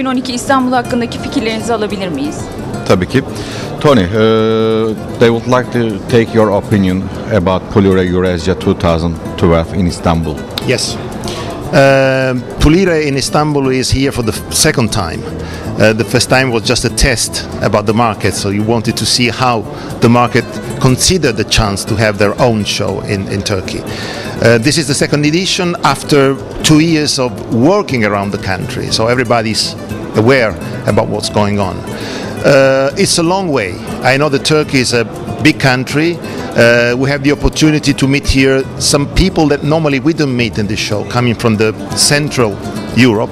2012 İstanbul hakkındaki fikirlerinizi alabilir miyiz? Tabii ki. Tony, uh, they would like to take your opinion about Polire Eurasia 2012 in Istanbul. Yes. Uh, Pulire in Istanbul is here for the second time. Uh, the first time was just a test about the market, so you wanted to see how the market considered the chance to have their own show in, in Turkey. Uh, this is the second edition after two years of working around the country, so everybody's aware about what's going on. Uh, it's a long way. I know that Turkey is a big country. Uh, we have the opportunity to meet here some people that normally we don't meet in this show, coming from the Central Europe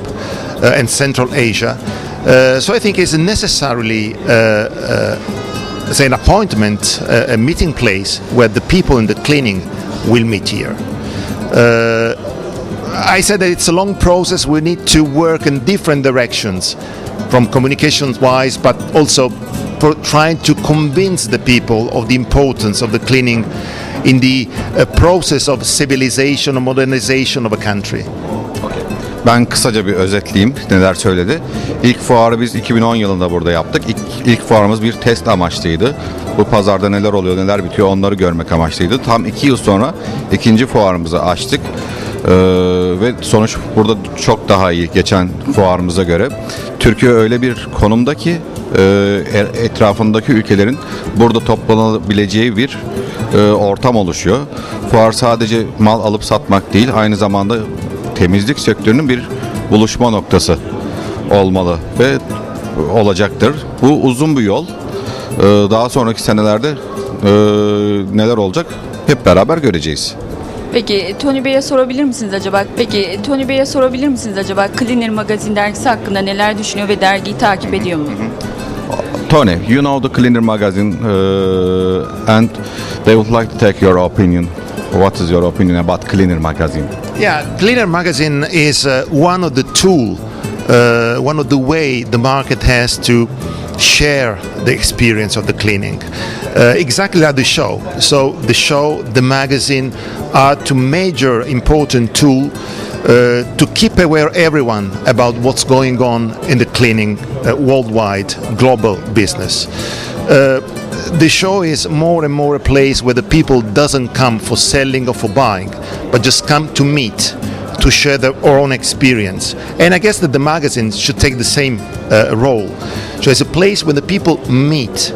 uh, and Central Asia. Uh, so I think it's necessarily uh, uh, say an appointment, a meeting place where the people in the cleaning will meet here. Uh, I said that it's a long process. We need to work in different directions, from communications wise, but also for trying to convince the people of the importance of the cleaning in the uh, process of civilization or modernization of a country. Ben kısaca bir özetleyeyim neler söyledi. İlk fuarı biz 2010 yılında burada yaptık. İlk, ilk fuarımız bir test amaçlıydı. Bu pazarda neler oluyor, neler bitiyor onları görmek amaçlıydı. Tam iki yıl sonra ikinci fuarımızı açtık. Ee, ve sonuç burada çok daha iyi geçen fuarımıza göre. Türkiye öyle bir konumda ki e, e- etrafındaki ülkelerin burada toplanabileceği bir e, ortam oluşuyor. Fuar sadece mal alıp satmak değil, aynı zamanda temizlik sektörünün bir buluşma noktası olmalı ve olacaktır. Bu uzun bir yol. Ee, Daha sonraki senelerde e, neler olacak hep beraber göreceğiz. Peki Tony Bey'e sorabilir misiniz acaba? Peki Tony Bey'e sorabilir misiniz acaba? Cleaner Magazine dergisi hakkında neler düşünüyor ve dergiyi takip ediyor mu? Tony, you know the Cleaner magazine uh, and they would like to take your opinion. What is your opinion about Cleaner magazine? Yeah, Cleaner Magazine is uh, one of the tool, uh, one of the way the market has to share the experience of the cleaning. Uh, exactly like the show. So the show, the magazine are two major important tool uh, to keep aware everyone about what's going on in the cleaning uh, worldwide global business. Uh, the show is more and more a place where the people doesn't come for selling or for buying, but just come to meet, to share their own experience. And I guess that the magazines should take the same uh, role. So it's a place where the people meet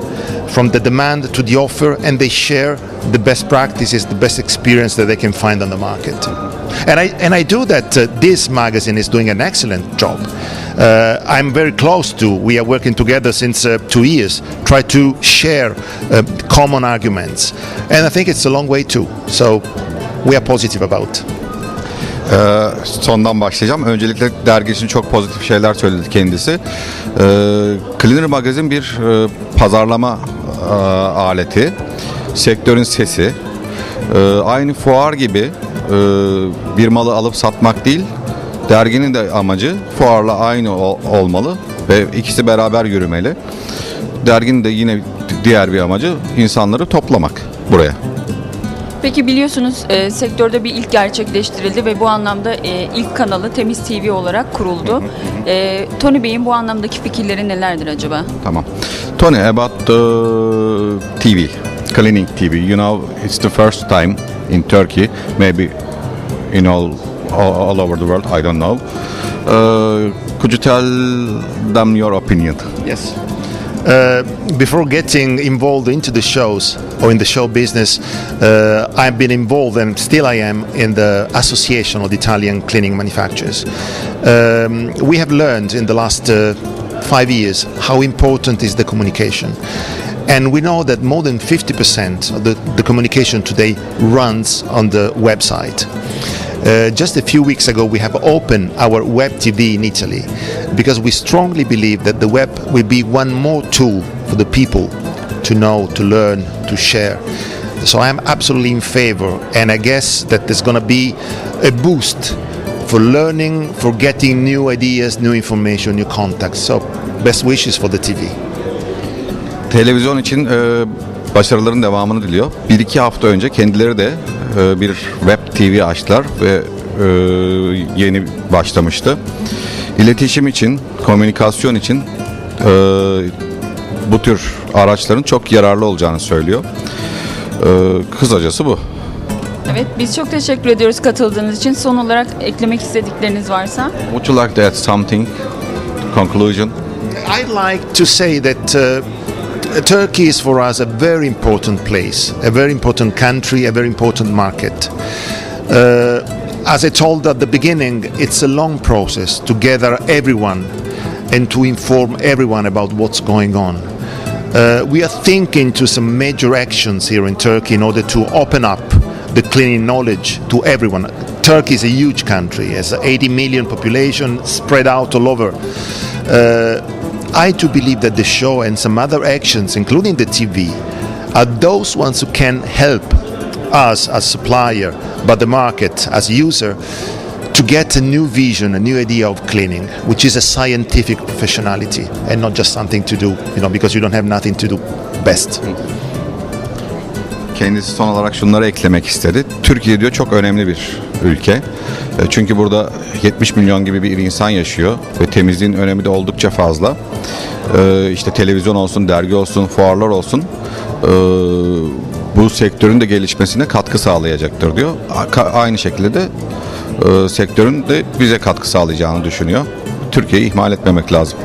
from the demand to the offer and they share the best practices, the best experience that they can find on the market. And I, and I do that. Uh, this magazine is doing an excellent job. Uh, I'm very close to, we are working together since uh, two years, try to share uh, common arguments. And I think it's a long way too. So we are positive about. Sondan başlayacağım. Öncelikle dergi için çok pozitif şeyler söyledi kendisi. Ee, Cleaner Magazine bir e, pazarlama e, aleti. Sektörün sesi. Ee, aynı fuar gibi e, bir malı alıp satmak değil, derginin de amacı fuarla aynı ol- olmalı ve ikisi beraber yürümeli. Derginin de yine diğer bir amacı insanları toplamak buraya. Peki biliyorsunuz e, sektörde bir ilk gerçekleştirildi ve bu anlamda e, ilk kanalı Temiz TV olarak kuruldu. E, Tony Bey'in bu anlamdaki fikirleri nelerdir acaba? Tamam. Tony, about the TV, cleaning TV. You know, it's the first time in Turkey, maybe in all all, all over the world. I don't know. Uh, could you tell them your opinion? Yes. Uh, before getting involved into the shows or in the show business, uh, I've been involved and still I am in the Association of the Italian Cleaning Manufacturers. Um, we have learned in the last uh, five years how important is the communication. And we know that more than 50% of the, the communication today runs on the website. Uh, just a few weeks ago, we have opened our web TV in Italy because we strongly believe that the web will be one more tool for the people to know, to learn, to share. So I am absolutely in favor, and I guess that there's going to be a boost for learning, for getting new ideas, new information, new contacts. So best wishes for the TV. Televizyon için e, başarıların devamını diliyor. Bir iki hafta önce kendileri de e, bir web TV açtılar ve e, yeni başlamıştı. İletişim için, komünikasyon için e, bu tür araçların çok yararlı olacağını söylüyor. E, kısacası bu. Evet, biz çok teşekkür ediyoruz katıldığınız için. Son olarak eklemek istedikleriniz varsa. Would you like to add something? Conclusion? I'd like to say that uh, Turkey is for us a very important place, a very important country, a very important market. Uh, as I told at the beginning, it's a long process to gather everyone and to inform everyone about what's going on. Uh, we are thinking to some major actions here in Turkey in order to open up the cleaning knowledge to everyone. Turkey is a huge country, has 80 million population spread out all over. Uh, I too believe that the show and some other actions, including the TV, are those ones who can help us as supplier, but the market as user, to get a new vision, a new idea of cleaning, which is a scientific professionality and not just something to do, you know, because you don't have nothing to do best. Kendisi son olarak şunları eklemek istedi. Türkiye diyor çok önemli bir ülke. E, Çünkü burada 70 milyon gibi bir insan yaşıyor ve temizliğin önemi de oldukça fazla. E, İşte televizyon olsun, dergi olsun, fuarlar olsun e, bu sektörün de gelişmesine katkı sağlayacaktır diyor. Aynı şekilde de sektörün de bize katkı sağlayacağını düşünüyor. Türkiye'yi ihmal etmemek lazım.